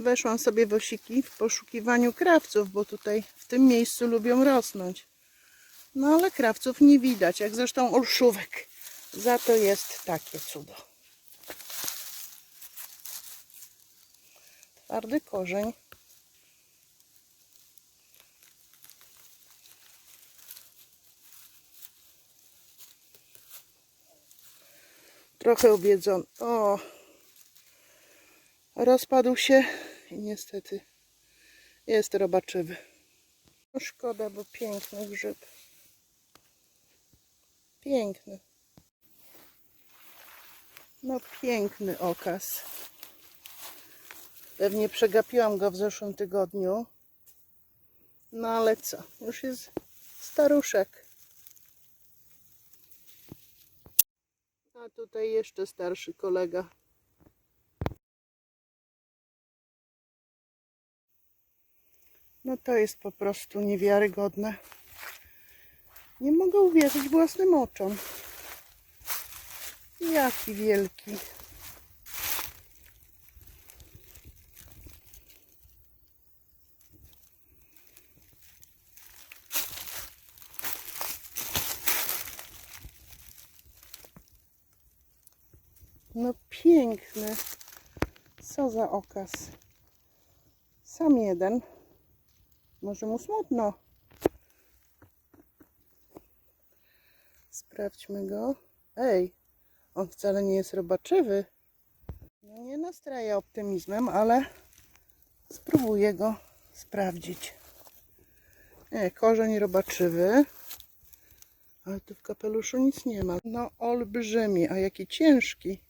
Weszłam sobie w osiki w poszukiwaniu krawców, bo tutaj w tym miejscu lubią rosnąć. No ale krawców nie widać, jak zresztą olszówek. Za to jest takie cudo. Twardy korzeń. Trochę obiedzony. O! Rozpadł się niestety jest robaczywy. No szkoda, bo piękny grzyb. Piękny. No piękny okaz. Pewnie przegapiłam go w zeszłym tygodniu. No ale co? Już jest staruszek. A tutaj jeszcze starszy kolega. No to jest po prostu niewiarygodne. Nie mogę uwierzyć własnym oczom. Jaki wielki. No piękny. Co za okaz. Sam jeden. Może mu smutno. Sprawdźmy go. Ej, on wcale nie jest robaczywy. No nie nastraja optymizmem, ale spróbuję go sprawdzić. Nie, korzeń robaczywy. Ale tu w kapeluszu nic nie ma. No olbrzymi, a jaki ciężki.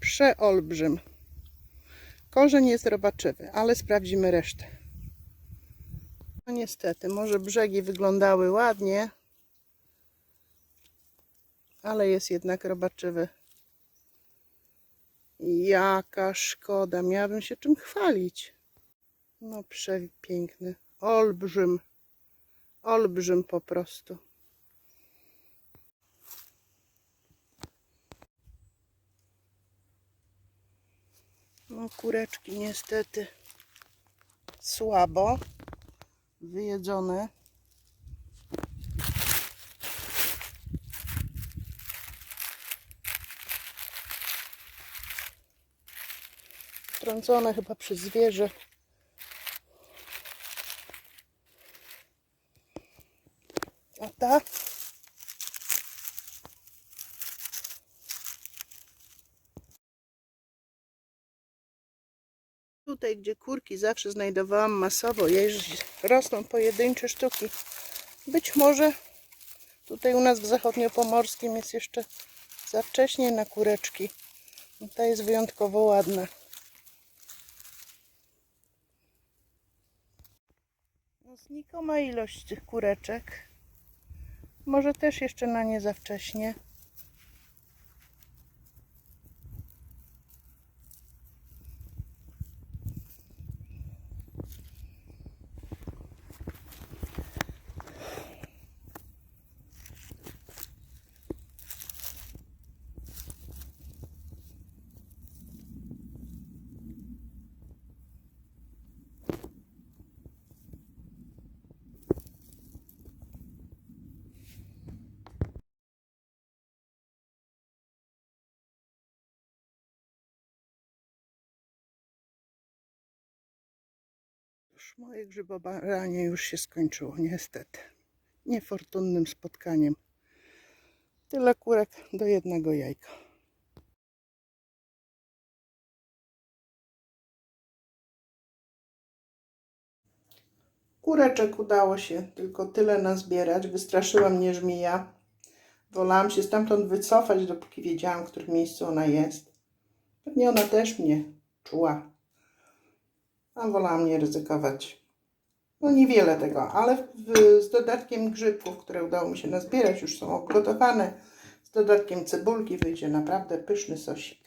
Przeolbrzym. Korzeń jest robaczywy, ale sprawdzimy resztę. No niestety, może brzegi wyglądały ładnie, ale jest jednak robaczywy. Jaka szkoda, miałabym się czym chwalić. No przepiękny, olbrzym, olbrzym po prostu. No kureczki niestety słabo wyjedzone. Trącone chyba przez zwierzę. A ta? Tutaj, gdzie kurki zawsze znajdowałam masowo, rosną pojedyncze sztuki. Być może tutaj u nas w zachodniopomorskim jest jeszcze za wcześnie na kureczki. Ta jest wyjątkowo ładna. No, znikoma ilość tych kureczek. Może też jeszcze na nie za wcześnie. Już moje grzybobaranie już się skończyło, niestety. Niefortunnym spotkaniem. Tyle kurek do jednego jajka. Kureczek udało się tylko tyle nazbierać. Wystraszyła mnie żmija. Wolałam się stamtąd wycofać, dopóki wiedziałam, w którym miejscu ona jest. Pewnie ona też mnie czuła. A wolałam nie ryzykować. No niewiele tego, ale w, z dodatkiem grzybków, które udało mi się nazbierać, już są obgotowane. Z dodatkiem cebulki wyjdzie naprawdę pyszny sosik.